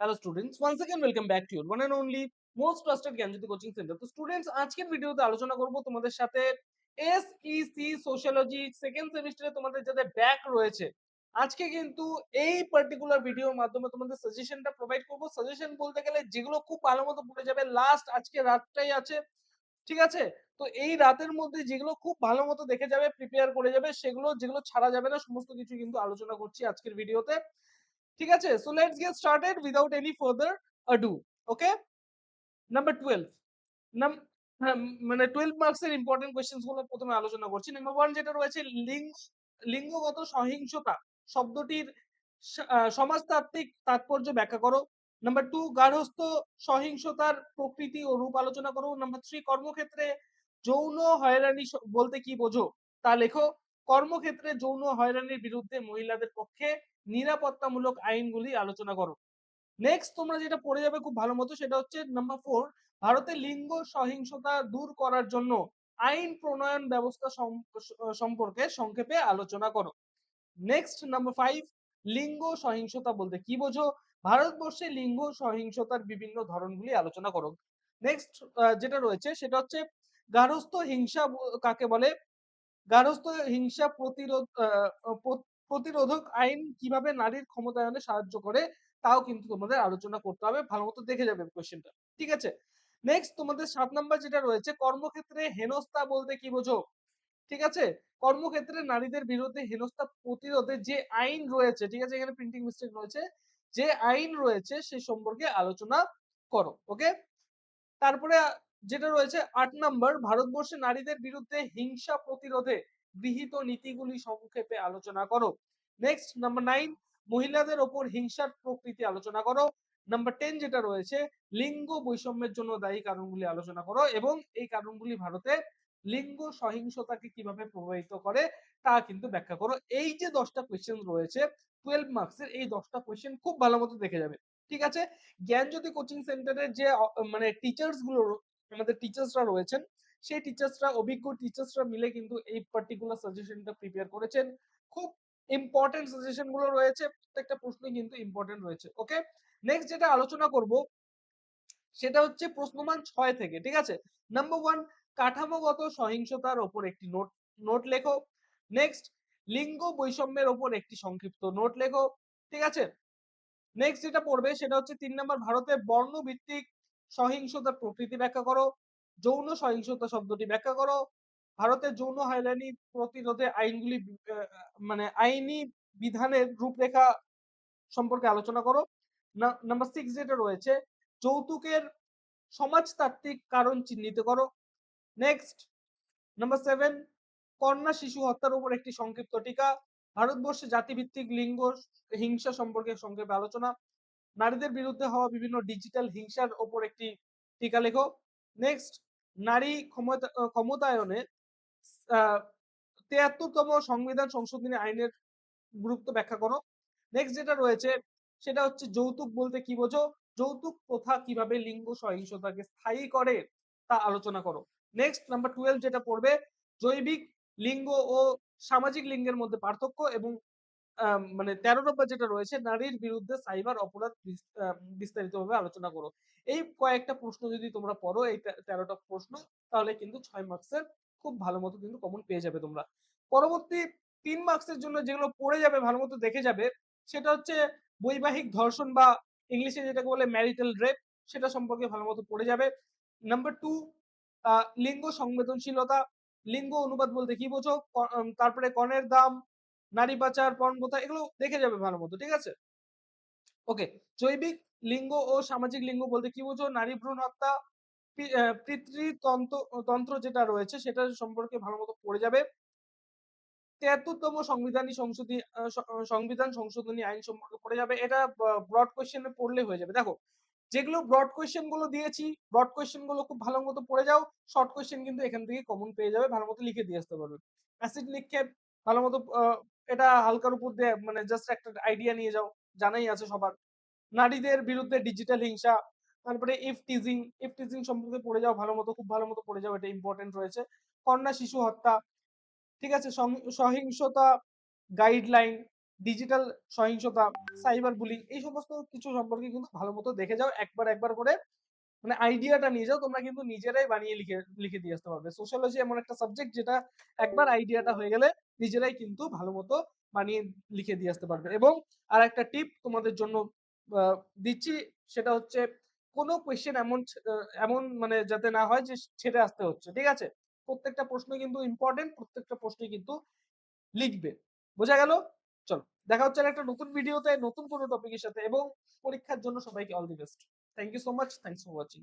hello students once again welcome back to your one and only most trusted Gyanjyoti coaching centre তো students আজকের ভিডিওতে আলোচনা করব তোমাদের সাথে এসইসি সোশিয়োলজি সেকেন্ড সেমিস্টারে তোমাদের যাদের ব্যাক রয়েছে আজকে কিন্তু এই পার্টিকুলার ভিডিওর মাধ্যমে তোমাদের সাজেশনটা প্রোভাইড করব সাজেশন বলতে গেলে যেগুলো খুব ভালো মতো পড়ে যাবে লাস্ট আজকে রাতটাই আছে ঠিক আছে তো এই রাতের মধ্যে যেগুলো খুব ভালো মতো দেখে যাবে প্রিপেয়ার করে যাবে সেগুলো যেগুলো ছাড়া যাবে না সমস্ত কিছু কিন্তু আলোচনা করছি আজকের ভিডিওতে ঠিক আছে? So let's get started without any further ado okay number twelve মানে টুয়েলভ মার্কস এর ইম্পর্টেন্ট কোয়েশ্চেন্সগুলো প্রথমে আলোচনা করছি। নাম্বার ওয়ান যেটা রয়েছে, লিঙ্গ, লিঙ্গগত সহিংসতা শব্দটির সমাজতাত্ত্বিক তাৎপর্য ব্যাখ্যা করো। নাম্বার টু গার্হস্থ সহিংসতার প্রকৃতি ও রূপ আলোচনা করো। নাম্বার থ্রি কর্মক্ষেত্রে যৌন হয়রানি বলতে কি বোঝো তা লেখো। কর্মক্ষেত্রে যৌন হয়রানির বিরুদ্ধে মহিলাদের পক্ষে নিরাপত্তামূলক আইনগুলি আলোচনা করো। নেক্সট তোমরা যেটা পড়ে যাবে খুব ভালো মতো সেটা হচ্ছে নাম্বার ফোর ভারতে লিঙ্গ সহিংসতা দূর করার জন্য আইন প্রণয়ন ব্যবস্থা সম্পর্কে সংক্ষেপে আলোচনা করো। নেক্সট নাম্বার ফাইভ লিঙ্গ সহিংসতা বলতে কি বোঝো? ভারতবর্ষে লিঙ্গ সহিংসতার বিভিন্ন ধরনগুলি আলোচনা করো। নেক্সট যেটা রয়েছে সেটা হচ্ছে গার্হস্থ হিংসা কাকে বলে? গার্হস্থ হিংসা প্রতিরোধ প্রতিরোধক আইন কীভাবে নারীর ক্ষমতায়নে সাহায্য করে তাও কিন্তু তোমাদের আলোচনা করতে হবে। ভালো মতো দেখে যাবে কোয়েশ্চেনটা ঠিক আছে? নেক্সট তোমাদের সাত নাম্বার যেটা রয়েছে, কর্মক্ষেত্রে হেনস্থা বলতে কি বোঝো? ঠিক আছে? কর্মক্ষেত্রে নারীদের বিরুদ্ধে হেনস্থা প্রতিরোধে যে আইন রয়েছে, ঠিক আছে? এখানে প্রিন্টিং মিস্টেক রয়েছে। যে আইন রয়েছে সে সম্পর্কে আলোচনা করো ওকে তারপরে যেটা রয়েছে আট নাম্বার, ভারতবর্ষে নারীদের বিরুদ্ধে হিংসা প্রতিরোধে গৃহীত নীতিগুলি সংক্ষেপে আলোচনা করো। নেক্সট নাম্বার নাইন মহিলাদের ওপর হিংসার প্রকৃতি আলোচনা করো। নাম্বার টেন যেটা রয়েছে, লিঙ্গ বৈষম্যের জন্য দায়ী কারণগুলি আলোচনা করো এবং এই কারণগুলি ভারতে লিঙ্গ সহিংসতাকে কীভাবে প্রভাবিত করে তা কিন্তু ব্যাখ্যা করো। এই যে দশটা কোয়েশ্চেন রয়েছে টুয়েলভ মার্কসের এই দশটা কোয়েশ্চেন খুব ভালো মতো দেখে যাবে। ঠিক আছে? জ্ঞানজ্যোতি কোচিং সেন্টারের যে মানে টিচার্সগুলো আমাদের টিচার্সরা রয়েছেন, সেই টিচার্সরা অভিজ্ঞ টিচার্সরা মিলে কিন্তু এই পার্টিকুলার সাজেশনটা প্রিপেয়ার করেছেন। খুব ইম্পর্টেন্ট সাজেশনগুলো রয়েছে, প্রত্যেকটা প্রশ্ন কিন্তু ইম্পর্টেন্ট রয়েছে ওকে নেক্সট যেটা আলোচনা করব, সেটা হচ্ছে প্রশ্নমান ছয় থেকে, ঠিক আছে? নাম্বার ওয়ান কাঠামোগত সহিংসতার ওপর একটি নোট নোট লেখো। নেক্সট লিঙ্গ বৈষম্যের ওপর একটি সংক্ষিপ্ত নোট লেখো, ঠিক আছে? নেক্সট যেটা পড়বে, সেটা হচ্ছে তিন নম্বর ভারতে বর্ণভিত্তিক সহিংসতার প্রকৃতি ব্যাখ্যা করো, যৌন সহিংসতা শব্দটি ব্যাখ্যা করো। ভারতের যৌন হয়রানি প্রতিরোধে আইনগুলি মানে আইনি বিধানের রূপরেখা সম্পর্কে আলোচনা করো। নাম্বার সিক্স যেটা রয়েছে, যৌতুকের সমাজতাত্ত্বিক কারণ চিহ্নিত করো। নেক্সট নাম্বার সেভেন কন্যা শিশু হত্যার উপর একটি সংক্ষিপ্ত টিকা। ভারতবর্ষে জাতিভিত্তিক লিঙ্গ হিংসা সম্পর্কে সংক্ষেপে আলোচনা। নারীদের বিরুদ্ধে হওয়া বিভিন্ন ডিজিটাল হিংসার ওপর একটি টিকা লেখো। নেক্সট নারী ক্ষমতা ক্ষমতায়নে তেয়াত্তরতম সংবিধান সংশোধনী আইনের গুরুত্ব ব্যাখ্যা করো। নেক্সট যেটা রয়েছে, সেটা হচ্ছে যৌতুক বলতে কি বোঝো? যৌতুক প্রথা কীভাবে লিঙ্গ সহিংসতাকে স্থায়ী করে তা আলোচনা করো। নেক্সট নাম্বার টুয়েলভ যেটা পড়বে, জৈবিক লিঙ্গ ও সামাজিক লিঙ্গের মধ্যে পার্থক্য এবং মানে তেরো নম্বর যেটা রয়েছে, নারীর বিরুদ্ধে সাইবার অপরাধ বিস্তারিতভাবে আলোচনা করো। এই কয়েকটা প্রশ্ন যদি তোমরা পড়ো, এই তেরোটা প্রশ্ন, তাহলে কিন্তু ছয় মার্কসের খুব ভালো মতো কিন্তু কমন পেয়ে যাবে তোমরা। পরবর্তী তিন মার্কসের জন্য যেগুলো পড়ে যাবে, ভালো মতো দেখে যাবে, সেটা হচ্ছে বৈবাহিক ধর্ষণ বা ইংলিশে যেটাকে বলে ম্যারিটাল রেপ সেটা সম্পর্কে ভালো মতো পড়ে যাবে। নাম্বার টু লিঙ্গ সংবেদনশীলতা, লিঙ্গ অনুবাদ বলতে কি বোঝো? তারপরে কনের দাম নারী পাচার পর্ণতা এগুলো দেখে যাবে ভালো মতো, ঠিক আছে? ওকে জৈবিক লিঙ্গ ও সামাজিক লিঙ্গ বলতে কি বোঝো? নারী ভ্রূণ হত্যা পিতৃতন্ত্র, তন্ত্র যেটা রয়েছে সেটা সম্পর্কে ভালো মতো পড়ে যাবে। তেহাত্তরতম সংবিধানী সংশোধনী সংবিধান সংশোধনী আইন সম্পর্কে পড়ে যাবে। এটা ব্রড কোয়েশ্চেনে পড়লে হয়ে যাবে। দেখো, যেগুলো ব্রড কোয়েশ্চেনগুলো দিয়েছি ব্রড কোয়েশ্চেনগুলো খুব ভালো মতো পড়ে যাও শর্ট কোয়েশ্চেন কিন্তু এখান থেকে কমন পেয়ে যাবে, ভালো মতো লিখে দিয়ে আসতে পারবে। অ্যাসিড নিক্ষেপ, ভালো মতো এটা হালকার উপর দিয়ে মানে জাস্ট একটা আইডিয়া নিয়ে যাও, জানাই আছে সবার। নারীদের বিরুদ্ধে ডিজিটাল হিংসা, তারপরে ইফ টিজিং ইফ টিজিং সম্পর্কে পড়ে যাও ভালো মতো, খুব ভালো মতো পড়ে যাও, এটা ইম্পর্টেন্ট রয়েছে। কন্যা শিশু হত্যা, ঠিক আছে? সহিংসতা গাইডলাইন ডিজিটাল সহিংসতা সাইবার বুলিং এই সমস্ত কিছু সম্পর্কে কিন্তু ভালো মতো দেখে যাও, একবার একবার করে। মানে আইডিয়াটা নিয়ে যাও, তোমরা কিন্তু নিজেরাই বানিয়ে লিখে লিখে দিয়ে আসতে পারবে। সোশ্যালজি এমন একটা সাবজেক্ট যেটা একবার আইডিয়াটা হয়ে গেলে নিজেরাই কিন্তু ভালো মতো বানিয়ে লিখে দিয়ে আসতে পারবে। এবং আর একটা টিপ তোমাদের জন্য দিচ্ছি, সেটা হচ্ছে কোনো কোয়েশ্চেন এমন এমন মানে যাতে না হয় যে ছেড়ে আসতে হচ্ছে, ঠিক আছে? প্রত্যেকটা প্রশ্ন কিন্তু ইম্পর্টেন্ট প্রত্যেকটা প্রশ্নই কিন্তু লিখবে। বোঝা গেল? চলো, দেখা হচ্ছে একটা নতুন ভিডিওতে নতুন কোনো টপিকের সাথে, এবং পরীক্ষার জন্য সবাইকে all the best thank you so much thanks for watching